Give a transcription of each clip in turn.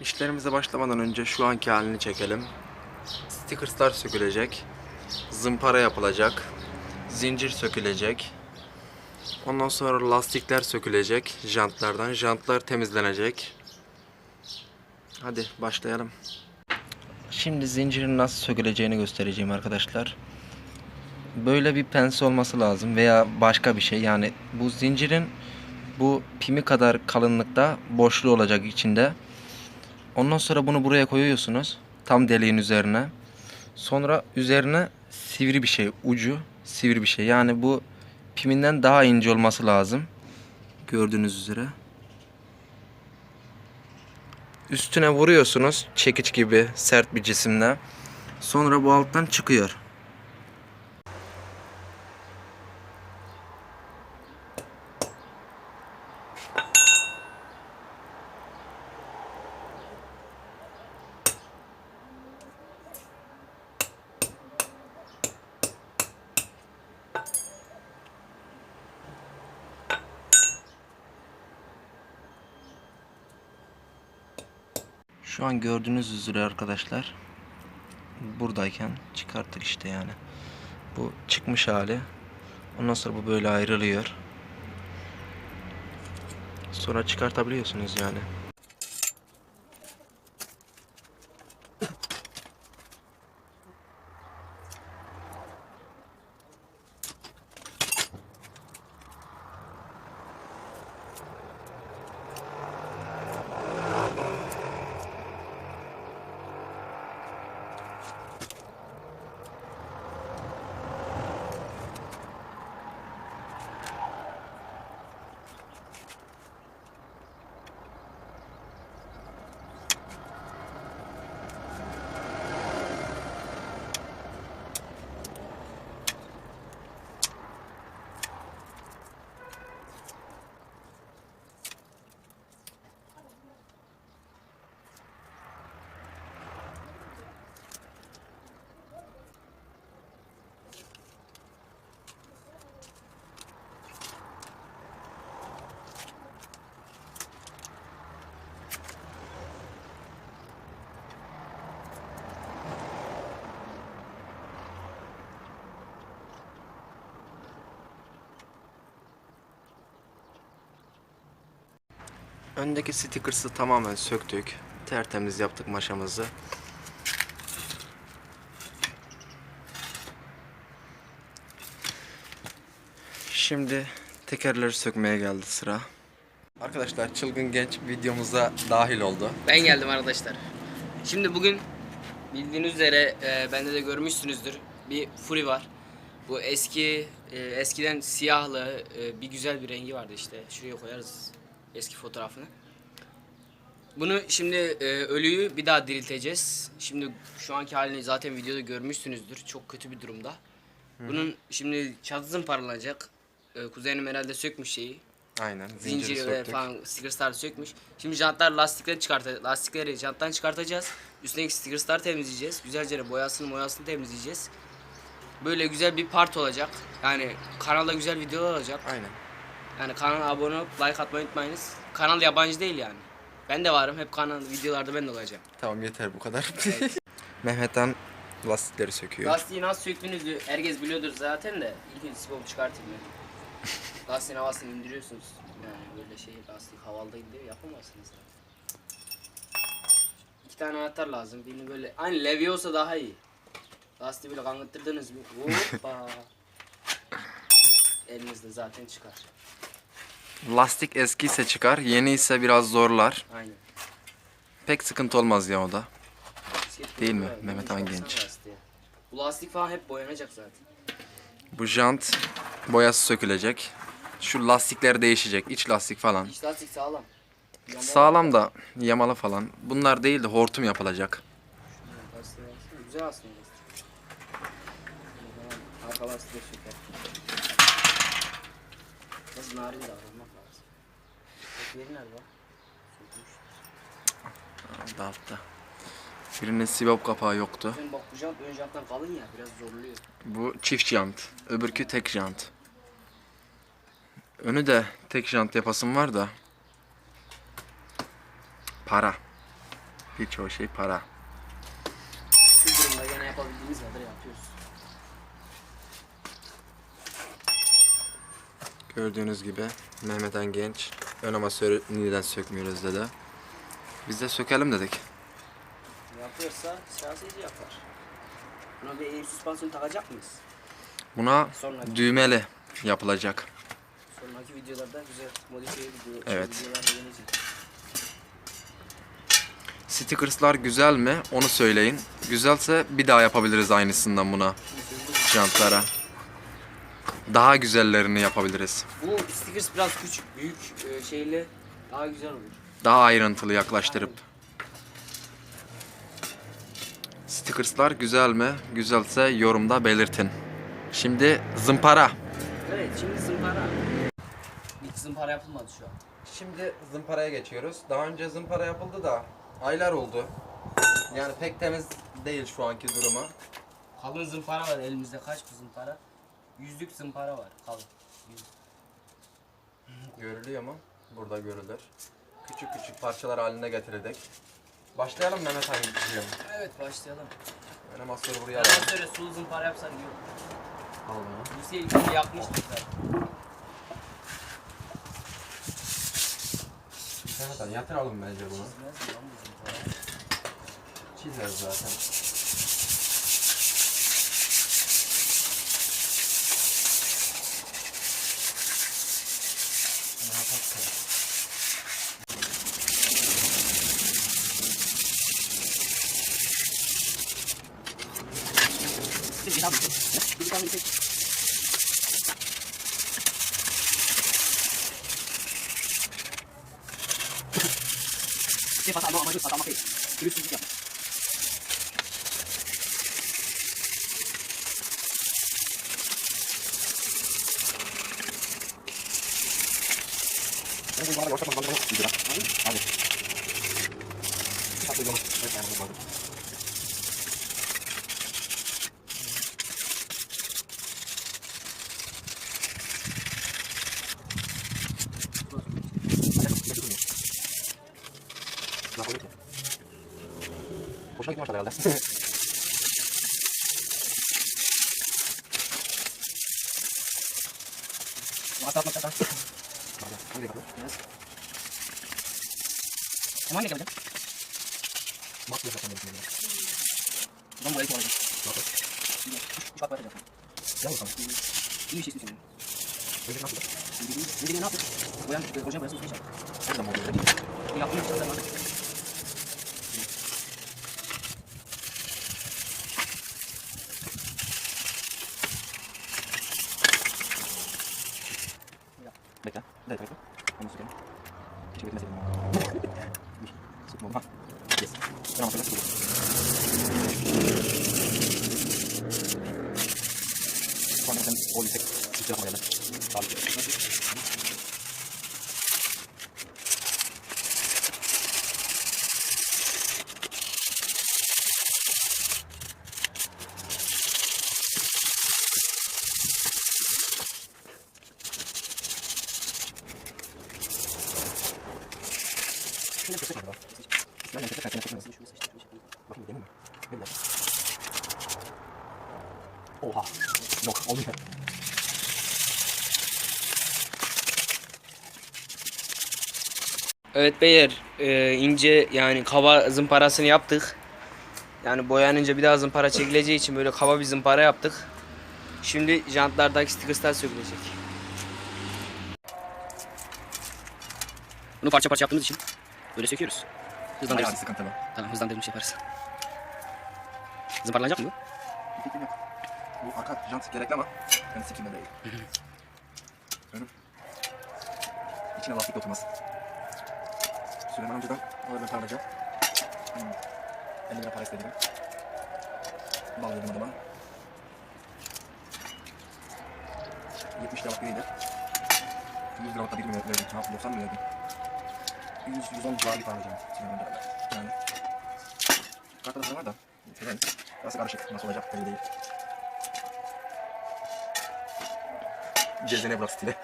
İşlerimize başlamadan önce şu anki halini çekelim. Stickerslar sökülecek. Zımpara yapılacak. Zincir sökülecek. Ondan sonra lastikler sökülecek jantlardan. Jantlar temizlenecek. Hadi başlayalım. Şimdi zincirin nasıl söküleceğini göstereceğim arkadaşlar. Böyle bir pense olması lazım veya başka bir şey. Yani bu zincirin bu pimi kadar kalınlıkta boşluğu olacak içinde. Ondan sonra bunu buraya koyuyorsunuz. Tam deliğin üzerine. Sonra üzerine sivri bir şey, ucu sivri bir şey. Yani bu piminden daha ince olması lazım. Gördüğünüz üzere. Üstüne vuruyorsunuz çekiç gibi sert bir cisimle. Sonra bu alttan çıkıyor. Şu an gördüğünüz üzere arkadaşlar buradayken çıkarttık işte yani. Bu çıkmış hali. Ondan sonra bu böyle ayrılıyor. Sonra çıkartabiliyorsunuz yani. Öndeki stickers'ı tamamen söktük. Tertemiz yaptık maşamızı. Şimdi tekerleri sökmeye geldi sıra. Arkadaşlar çılgın genç videomuza dahil oldu. Ben geldim arkadaşlar. Şimdi bugün bildiğiniz üzere e, bende de görmüşsünüzdür bir Fury var. Bu eski e, eskiden siyahlı e, bir güzel bir rengi vardı işte. Şuraya koyarız eski fotoğrafını. Bunu şimdi e, ölüyü bir daha dirilteceğiz. Şimdi şu anki halini zaten videoda görmüşsünüzdür. Çok kötü bir durumda. Bunun şimdi çatı paralanacak. E, kuzenim herhalde sökmüş şeyi. Aynen. Zinciri Zinciri ve söktük. falan stickerslar sökmüş. Şimdi jantlar lastikleri çıkart lastikleri janttan çıkartacağız. Üstündeki stickerslar temizleyeceğiz. Güzelce boyasını boyasını temizleyeceğiz. Böyle güzel bir part olacak. Yani kanalda güzel videolar olacak. Aynen. Yani kanala abone olup like atmayı unutmayınız. Kanal yabancı değil yani. Ben de varım. Hep kanal videolarda ben de olacağım. Tamam yeter bu kadar. Mehmet'ten lastikleri söküyor. Lastiği nasıl söktüğünüzü herkes biliyordur zaten de. İlk önce siponu çıkartayım ben. Lastiğin havasını indiriyorsunuz. Yani böyle şey lastik havalı değil diye yapamazsınız. İki tane anahtar lazım. Birini böyle aynı levye olsa daha iyi. Lastiği böyle kanıttırdınız mı? Hoppa. Elinizde zaten çıkar. Lastik eskiyse çıkar, yeni ise biraz zorlar. Aynen. Pek sıkıntı olmaz ya o da. Bisiklet Değil mi? böyle, Mehmet Han Genç. lastiğe. Bu lastik falan hep boyanacak zaten. Bu jant boyası sökülecek. Şu lastikler değişecek. iç lastik falan. İç lastik sağlam. Yamalı Sağlam da yamalı falan. Bunlar değil de hortum yapılacak. Lastiğe baksana, Güzel aslında lastik. Arka lastiği söker. Biraz narin davranmak lazım. Yeri nerede? Sökmüş. Altta altta. Birinin sibop kapağı yoktu. Sen bak bu jant ön janttan kalın ya biraz zorluyor. Bu çift jant. Öbürkü tek jant. Önü de tek jant yapasım var da. Para. Birçok şey para. Bu durumda gene yapabildiğimiz kadar yapıyoruz. Gördüğünüz gibi Mehmet Genç ön amasörü neden sökmüyoruz dedi. Biz de sökelim dedik. Yapıyorsa siyaseti yapar. Buna bir eğim süspansiyon takacak mıyız? Buna Sonraki, düğmeli yapılacak. sonraki videolarda güzel modifiye video, Evet. videolar da gelecek. Stickerslar güzel mi? Onu söyleyin. Güzelse bir daha yapabiliriz aynısından buna. Jantlara. Daha güzellerini yapabiliriz. Bu stickers biraz küçük, büyük e, şeyle daha güzel olur. Daha ayrıntılı yaklaştırıp. Stickerslar güzel mi? Güzelse yorumda belirtin. Şimdi zımpara. Evet, şimdi zımpara. Hiç zımpara yapılmadı şu an. Şimdi zımparaya geçiyoruz. Daha önce zımpara yapıldı da aylar oldu. Yani pek temiz değil şu anki durumu. Kalın zımpara var elimizde. Kaç bu zımpara? Yüzlük zımpara var kalın. Yüz. Görülüyor mu? Burada görülür. Küçük küçük parçalar haline getirdik. Başlayalım Mehmet Hangi'cim. Evet başlayalım. Animasyonu buraya Ya alalım. şöyle sulu zımpara yapsak iyi olur. Al bunu. Lucy'ye ilgili yapmıştık zaten. Mehmet Han yatıralım bence bunu. Çizmez mi lan bu zımpara? Çizer zaten. Ginab. Ginab. Ginab. Kasi patama ka dito, patama kayo. Tulis mo siya. Ano ba 'yung mga gawa sa pagbabago? Hindi na. Ano? Satu lang. Ay, ano? Hoşuna gitmiş herhalde. Hangi kadar? Hemen ne geleceğim? Bak bir bakalım. Ben burayı koyacağım. Üç bak bakacağım. Gel bakalım. İyi bir şey istiyorsun. Önce nasıl? Ne ne yapıyorsun? Boyan, hocam boyasını tutacağım. Her zaman oluyor. Yaptığım için zaman. Bekle. Bir dakika bekle. Onu sökelim. Keşke beklemeseydim. Dur. Sıkma oğlum. Ha. Yes. Ben ama şöyle sıkıyorum. Şu anda sen o yüksek yüksek yapmaya geldi. Sabit. Şöyle bir şey var. Ben de tekrar kendime çekmez. Bakayım değil mi? Dakika. Oha. Yok olmuyor. Evet beyler e, ince yani kaba zımparasını yaptık. Yani boyanınca bir daha zımpara çekileceği için böyle kaba bir zımpara yaptık. Şimdi jantlardaki stickerslar sökülecek. Bunu parça parça yaptığımız için böyle söküyoruz. Bayağı Hızlandırırız. bir sıkıntılı. Tamam hızlandırılmış yaparız. Zımparalanacak mı bu? Bir fikrim yok. Bu arka jant gerekli ama ben sikimde değil. Önüm. İçine lastik de oturmaz. Süleyman amcadan oradan parlayacağım. Hmm. 50 lira para istedi ben. Bağladım adama. 70 liralık biriydi. 100 liralık da bir mi verdim? Ne yaptım? 90 mı verdim? 100, 110 civarı. Süleyman amcadan. Yani. Kartta da para var da. Severiz. Biraz karışık. Nasıl olacak belli değil. Gezene bırak stile.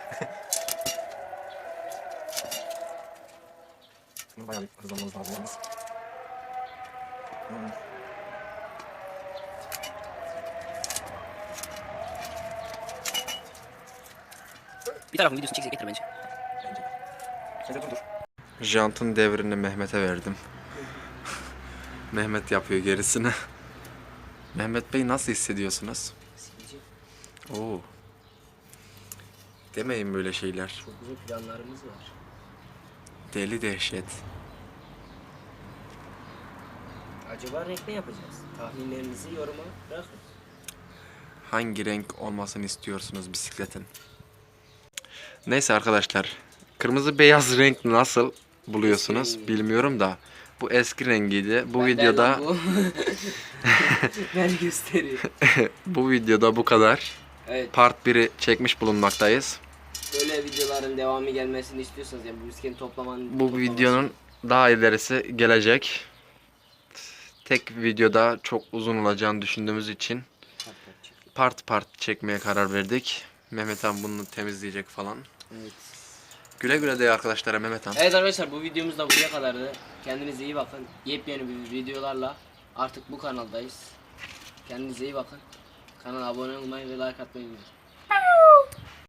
Bunu bayağı bir hızlanmamız lazım yalnız. Bir tarafın videosunu çekecek getir bence. Jantın devrini Mehmet'e verdim. Mehmet yapıyor gerisini. Mehmet Bey nasıl hissediyorsunuz? Oo. Demeyin böyle şeyler. Çok uzun planlarımız var. Deli dehşet. Acaba renk ne yapacağız? Tahminlerinizi yoruma bırakın. Hangi renk olmasını istiyorsunuz bisikletin? Neyse arkadaşlar. Kırmızı beyaz renk nasıl buluyorsunuz Eski bilmiyorum da. Bu eski rengiydi. Bu Benden videoda bu. ben göstereyim. bu videoda bu kadar. Evet. Part 1'i çekmiş bulunmaktayız. Böyle videoların devamı gelmesini istiyorsanız yani bu bisikletin toplamanın Bu toplaması- videonun daha ilerisi gelecek. Tek videoda çok uzun olacağını düşündüğümüz için part part çekmeye karar verdik. Mehmet Han bunu temizleyecek falan. Evet. Güle güle de arkadaşlara Mehmet Han. Evet arkadaşlar bu videomuz da buraya kadardı. Kendinize iyi bakın. Yepyeni bir videolarla artık bu kanaldayız. Kendinize iyi bakın. Kanala abone olmayı ve like atmayı unutmayın.